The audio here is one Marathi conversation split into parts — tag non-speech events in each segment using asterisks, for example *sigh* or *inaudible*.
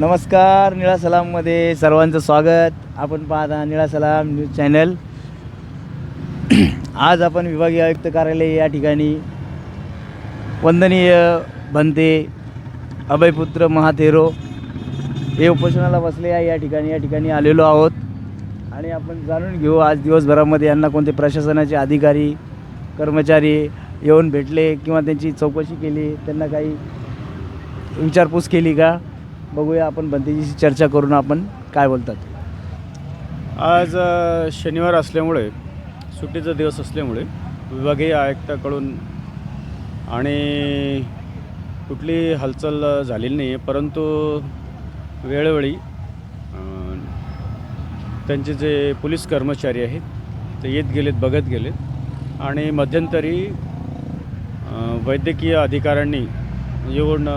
नमस्कार निळा सलाममध्ये सर्वांचं स्वागत. आपण पाहता निळा सलाम न्यूज चॅनल. *clears throat* आज आपण विभागीय आयुक्त कार्यालय या ठिकाणी वंदनीय भंते अभयपुत्र महाथेरो हे उपोषणाला बसले आहे. या ठिकाणी या ठिकाणी आलेलो आहोत. आणि आपण जाणून घेऊ आज दिवसभरामध्ये यांना कोणते प्रशासनाचे अधिकारी कर्मचारी येऊन भेटले किंवा त्यांची चौकशी केली त्यांना काही विचारपूस केली का? बघूया आपण भंतेजीशी चर्चा करून आपण काय बोलतात. आज शनिवार असल्यामुळे सुट्टीचा दिवस असल्यामुळे विभागीय आयुक्ताकडून आणि कुठली हालचाल झालेली नाही आहे परंतु वेळोवेळी त्यांचे जे पोलीस कर्मचारी आहेत ते येत गेलेत बघत गेलेत आणि मध्यंतरी वैद्यकीय अधिकाऱ्यांनी येऊन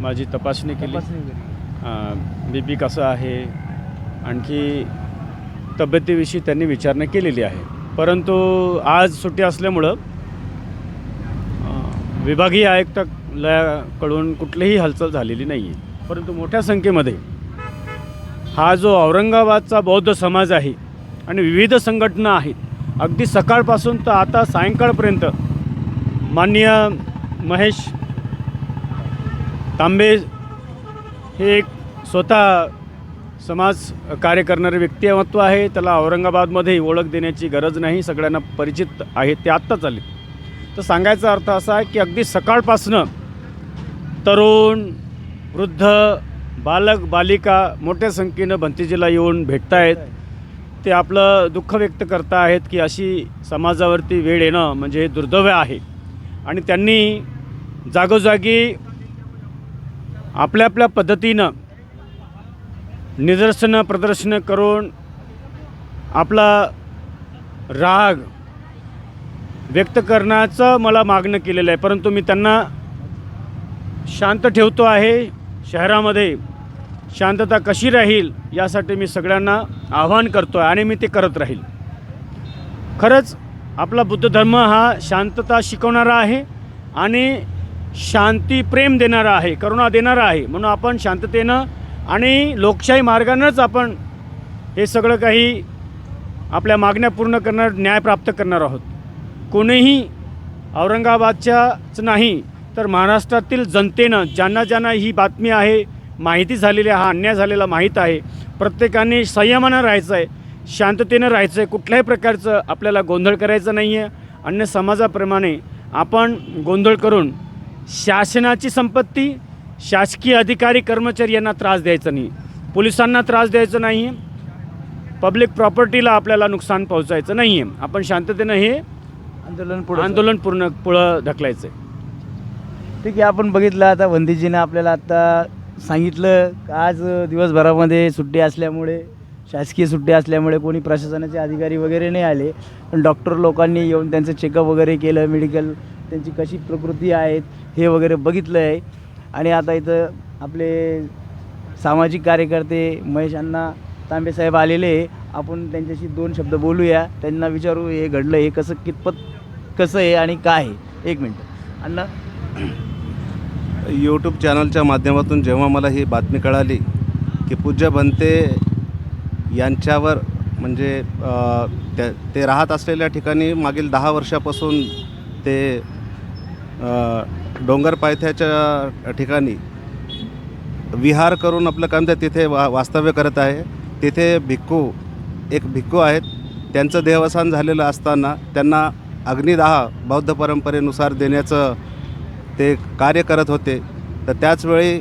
माझी तपासणी केली. बी पी कसं आहे? आणखी तब्येतीविषयी त्यांनी विचारणा केलेली आहे. परंतु आज सुट्टी असल्यामुळं विभागीय आयुक्तालयाकडून कुठलीही हालचाल झालेली नाही आहे परंतु मोठ्या संख्येमध्ये हा जो औरंगाबादचा बौद्ध समाज आहे आणि विविध संघटना आहेत अगदी सकाळपासून तर आता सायंकाळपर्यंत माननीय महेश तांबे हे एक स्वतः समाज कार्य करणारे व्यक्तिमत्व आहे त्याला औरंगाबादमध्ये ओळख देण्याची गरज नाही सगळ्यांना परिचित आहे ते आत्ताच आले. तर सांगायचा अर्थ असा आहे की अगदी सकाळपासनं तरुण वृद्ध बालक बालिका मोठ्या संख्येनं भंतीजीला येऊन भेटत आहेत ते आपलं दुःख व्यक्त करता आहेत की अशी समाजावरती वेळ येणं म्हणजे हे दुर्दैव आहे. आणि त्यांनी जागोजागी आपल्या आपल्या पद्धतीनं निदर्शनं प्रदर्शनं करून आपला राग व्यक्त करण्याचं मला मागणं केलेलं आहे. परंतु मी त्यांना शांत ठेवतो आहे. शहरामध्ये शांतता कशी राहील यासाठी मी सगळ्यांना आव्हान करतो आहे आणि मी ते करत राहील. खरंच आपला बुद्ध धर्म हा शांतता शिकवणारा आहे आणि शांती प्रेम देणारा आहे करुणा देणारा आहे. म्हणून आपण शांततेनं आणि लोकशाही मार्गानंच आपण हे सगळं काही आपल्या मागण्या पूर्ण करणार न्याय प्राप्त करणार आहोत. कोणीही औरंगाबादच्याच नाही तर महाराष्ट्रातील जनतेनं ज्यांना ज्यांना ही बातमी आहे माहिती झालेली आहे, हा अन्याय झालेला माहीत आहे प्रत्येकाने संयमानं राहायचं आहे शांततेनं राहायचं आहे कुठल्याही प्रकारचं आपल्याला गोंधळ करायचा नाही आहे अन्य समाजाप्रमाणे आपण गोंधळ करून शासनाची संपत्ती शासकीय अधिकारी कर्मचारी यांना त्रास द्यायचा नाही. पोलिसांना त्रास द्यायचा नाही. पब्लिक प्रॉपर्टीला आपल्याला नुकसान पोहोचायचं नाही आहे आपण शांततेनं हे आंदोलन पुढे आंदोलन पूर्ण पुढं ढकलायचं आहे ठीक आहे आपण बघितलं आता वंदीजीनं आपल्याला आता सांगितलं का आज दिवसभरामध्ये सुट्टी असल्यामुळे शासकीय सुट्टी असल्यामुळे कोणी प्रशासनाचे अधिकारी वगैरे नाही आले. पण डॉक्टर लोकांनी येऊन त्यांचं चेकअप वगैरे केलं मेडिकल त्यांची कशी प्रकृती आहेत हे वगैरे बघितलं आहे आणि आता इथं आपले सामाजिक कार्यकर्ते महेश अण्णा तांबेसाहेब आलेले आपण त्यांच्याशी दोन शब्द बोलूया. त्यांना विचारू हे घडलं हे कसं कितपत कसं आहे आणि काय आहे? एक मिनटं. अण्णा? यूट्यूब चॅनलच्या माध्यमातून जेव्हा मला ही बातमी कळाली की पूज्य बनते यांच्यावर म्हणजे त्या ते राहत असलेल्या ठिकाणी मागील दहा वर्षापासून ते डोंगर पायथ्याच्या ठिकाणी विहार करून आपलं काम त्या तिथे वा वास्तव्य करत आहे. तिथे भिक्खू एक भिक्खू आहेत. त्यांचं देहवसान झालेलं असताना त्यांना अग्निदाह बौद्ध परंपरेनुसार देण्याचं ते कार्य करत होते. तर त्याचवेळी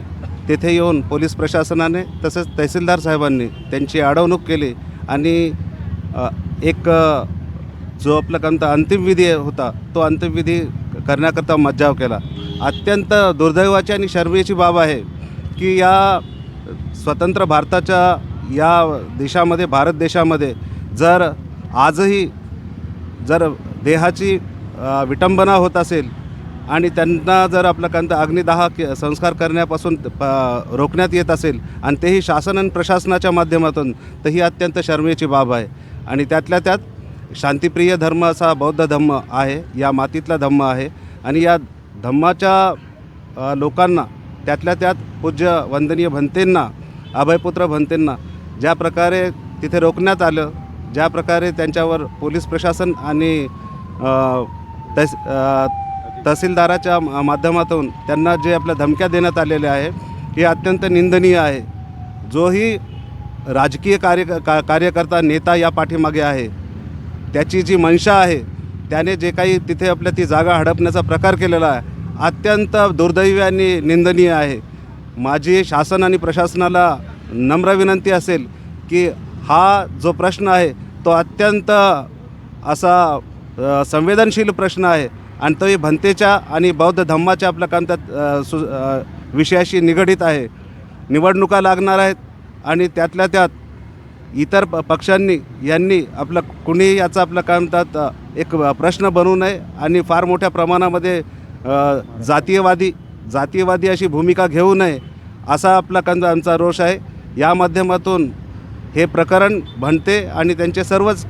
तेथे येऊन पोलीस प्रशासनाने तसेच तहसीलदार साहेबांनी त्यांची अडवणूक केली आणि एक जो आपलं काम तर अंतिम विधी होता तो अंतिम विधी करण्याकरता मज्जाव केला. अत्यंत दुर्दैवाची आणि शर्मेची बाब आहे की या स्वतंत्र भारताच्या या देशामध्ये भारत देशामध्ये जर आजही जर देहाची विटंबना होत असेल आणि त्यांना जर आपलं कंत अग्निदाह के संस्कार करण्यापासून प रोखण्यात येत असेल आणि तेही शासन आणि प्रशासनाच्या माध्यमातून तर ही अत्यंत शर्मेची बाब आहे. आणि त्यातल्या त्यात शांतिप्रिय धर्म असा बौद्ध धम्म आहे या मातीतला धम्म आहे आणि या धम्माच्या लोकांना त्यातल्या त्यात पूज्य वंदनीय भंतेंना अभयपुत्र भंतेंना ज्या प्रकारे तिथे रोखण्यात आलं ज्या प्रकारे त्यांच्यावर पोलीस प्रशासन आणि तस तहसीलदाराच्या माध्यमातून त्यांना जे आपल्या धमक्या देण्यात आलेल्या आहे हे अत्यंत निंदनीय आहे. जोही राजकीय कार्य का कार्यकर्ता नेता या पाठीमागे आहे. त्याची जी मंशा आहे त्याने जे काही तिथे आपल्या ती जागा हडपण्याचा प्रकार केलेला आहे अत्यंत दुर्दैवी आणि निंदनीय आहे. माझी शासन आणि प्रशासनाला नम्र विनंती असेल की हा जो प्रश्न आहे तो अत्यंत असा संवेदनशील प्रश्न आहे आणि तोही भंतेच्या आणि बौद्ध धम्माच्या आपल्या काम त्यात सु विषयाशी निगडीत आहे. निवडणुका लागणार आहेत आणि त्यातल्या त्यात इतर प पक्षांनी यांनी आपलं कुणी याचा आपलं काय म्हणतात एक प्रश्न बनू नये आणि फार मोठ्या प्रमाणामध्ये जातीयवादी जातीयवादी अशी भूमिका घेऊ नये असा आपला कंद आमचा रोष आहे. या माध्यमातून हे प्रकरण भणते आणि त्यांचे सर्वच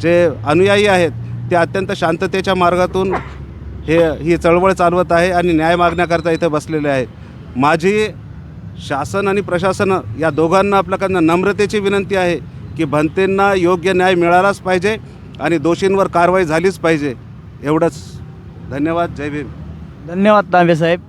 जे अनुयायी आहेत ते अत्यंत शांततेच्या मार्गातून हे ही चळवळ चालवत आहे आणि न्याय मागण्याकरता इथं बसलेले आहे माझी शासन आणि प्रशासन या दोघांना आपल्याकडनं नम्रतेची विनंती आहे की भंतेंना योग्य न्याय मिळालाच पाहिजे आणि दोषींवर कारवाई झालीच पाहिजे. एवढंच. धन्यवाद. जय भीम. धन्यवाद तांबे साहेब.